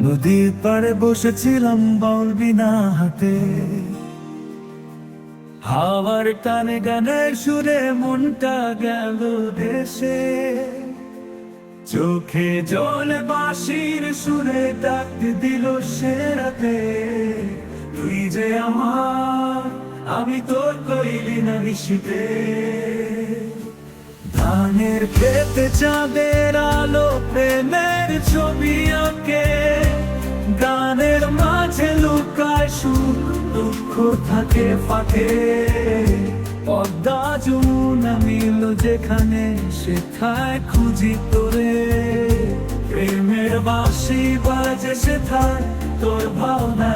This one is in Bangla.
নদীর পাড়ে বসেছিলাম বল বিনা হাতে। হাওয়ার টানে গানের সুরে মনটা গেল দেশে। চোখে জল বাঁশির সুরে ডাকতে দিল সে রাতে। তুই যে আমার, আমি তোর কইলি না নিশিতে। ধানের খেতে চাঁদের আলো প্রেমের ছবি আঁকে গানের মাঝে লুকায় সুখ, দুঃখ থাকে ফাঁকে। পদ্মা যমুনা মিল যেখানে, সেথায় খুঁজি তোরে। প্রেমের বাসি বাজে সেথায়, তোর ভাবনায় ডুবে